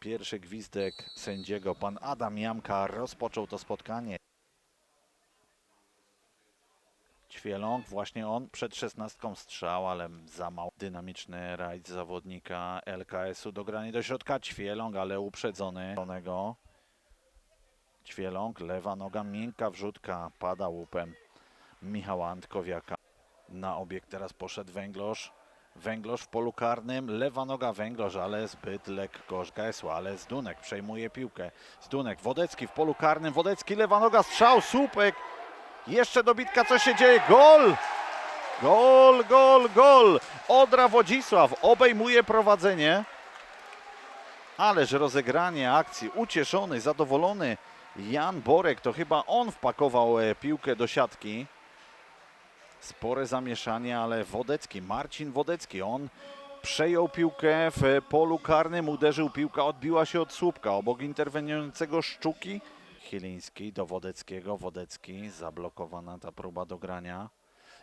Pierwszy gwizdek sędziego, pan Adam Jamka, rozpoczął to spotkanie. Ćwieląg, właśnie on przed szesnastką strzał, ale za mało. Dynamiczny rajd zawodnika LKS-u dogranie do środka. Ćwieląg, ale uprzedzony. Ćwieląg, lewa noga, miękka wrzutka, pada łupem Michała Antkowiaka. Na obiekt teraz poszedł Węglosz. Węglosz w polu karnym, lewa noga Węglosz, ale zbyt lekko Gesła, ale Zdunek przejmuje piłkę. Zdunek, Wodecki w polu karnym, Wodecki, lewa noga, strzał, słupek. Jeszcze dobitka, co się dzieje? Gol! Gol, gol, gol! Odra Wodzisław obejmuje prowadzenie. Ależ rozegranie akcji, ucieszony, zadowolony Jan Borek, to chyba on wpakował e, piłkę do siatki. Spore zamieszanie, ale Wodecki, Marcin Wodecki, on przejął piłkę w polu karnym, uderzył piłka, odbiła się od słupka obok interweniującego Szczuki. Chiliński do Wodeckiego, Wodecki, zablokowana ta próba do grania.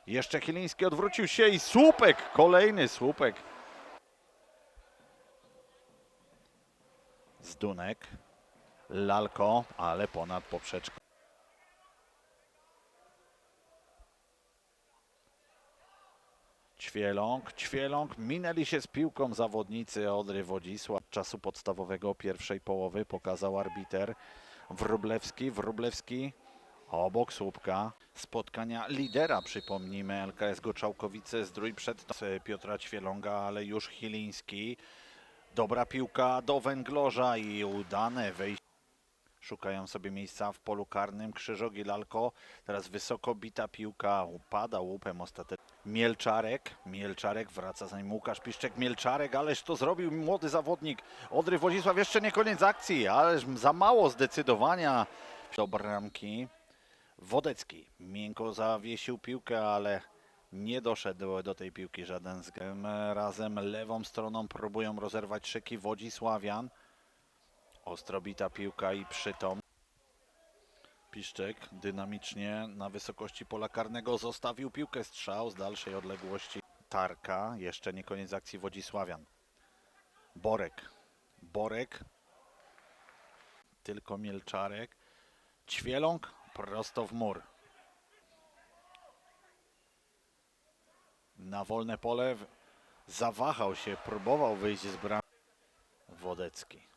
Jeszcze Chiliński odwrócił się i słupek, kolejny słupek. Zdunek, Lalko, ale ponad poprzeczką. Ćwieląg, Ćwieląg, minęli się z piłką zawodnicy Odry Wodzisław. Czasu podstawowego pierwszej połowy pokazał arbiter Wróblewski, Wróblewski obok słupka. Spotkania lidera, przypomnijmy, LKS Goczałkowice zdrój przed Piotra Ćwieląga, ale już Chiliński. Dobra piłka do Węglorza i udane wejście. Szukają sobie miejsca w polu karnym. Krzyżok i Lalko. Teraz wysoko bita piłka. Upada łupem ostatecznie. Mielczarek. Mielczarek wraca za nim Łukasz Piszczek. Mielczarek, ależ to zrobił młody zawodnik. Odry Wodzisław jeszcze nie koniec akcji, ależ za mało zdecydowania do bramki. Wodecki miękko zawiesił piłkę, ale nie doszedł do tej piłki żaden z Tym razem lewą stroną próbują rozerwać szyki Wodzisławian. Ostrobita piłka i przytom. Piszczek dynamicznie na wysokości pola karnego zostawił piłkę strzał z dalszej odległości. Tarka, jeszcze nie koniec akcji Wodzisławian. Borek. Borek. Tylko Mielczarek. Ćwieląg prosto w mur. Na wolne pole zawahał się, próbował wyjść z bram. Wodecki.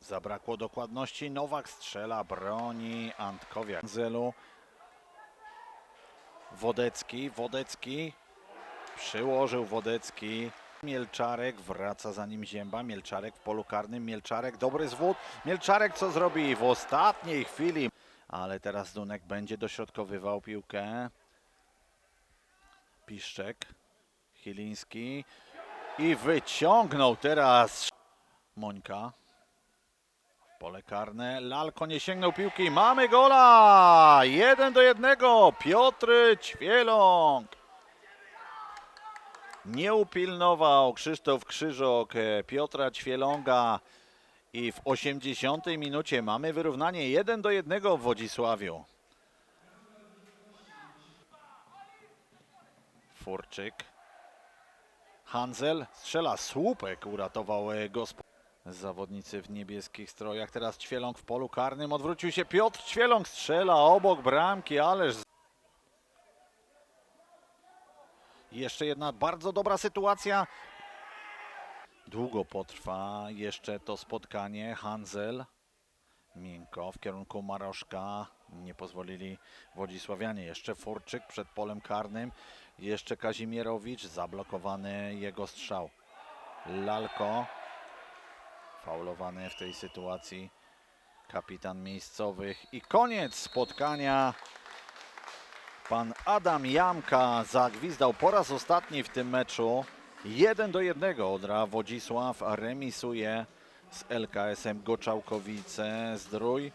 Zabrakło dokładności. Nowak strzela, broni Antkowiak. Zelu. Wodecki, Wodecki. Przyłożył Wodecki. Mielczarek, wraca za nim Zięba. Mielczarek w polu karnym. Mielczarek, dobry zwód. Mielczarek co zrobi w ostatniej chwili. Ale teraz Dunek będzie dośrodkowywał piłkę. Piszczek. Chiliński. I wyciągnął teraz Mońka. Pole karne. Lalko nie sięgnął piłki. Mamy gola! Jeden do jednego. Piotr Ćwieląg. Nie upilnował Krzysztof Krzyżok e, Piotra Ćwieląga. I w 80 minucie mamy wyrównanie 1 do 1 w Wodzisławiu. Furczyk. Hanzel strzela słupek, uratował e, gospodarz. Zawodnicy w niebieskich strojach. Teraz Ćwieląg w polu karnym. Odwrócił się Piotr Ćwieląg. Strzela obok bramki, ależ... Jeszcze jedna bardzo dobra sytuacja. Długo potrwa jeszcze to spotkanie. Hanzel. Miękko w kierunku Maroszka. Nie pozwolili Wodzisławianie. Jeszcze Furczyk przed polem karnym. Jeszcze Kazimierowicz. Zablokowany jego strzał. Lalko faulowany w tej sytuacji kapitan miejscowych. I koniec spotkania. Pan Adam Jamka zagwizdał po raz ostatni w tym meczu. 1 do 1 Odra Wodzisław remisuje z LKS-em Goczałkowice Zdrój.